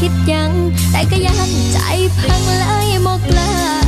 คิดยัง แต่ก็ยังใจพังเลยบอกลา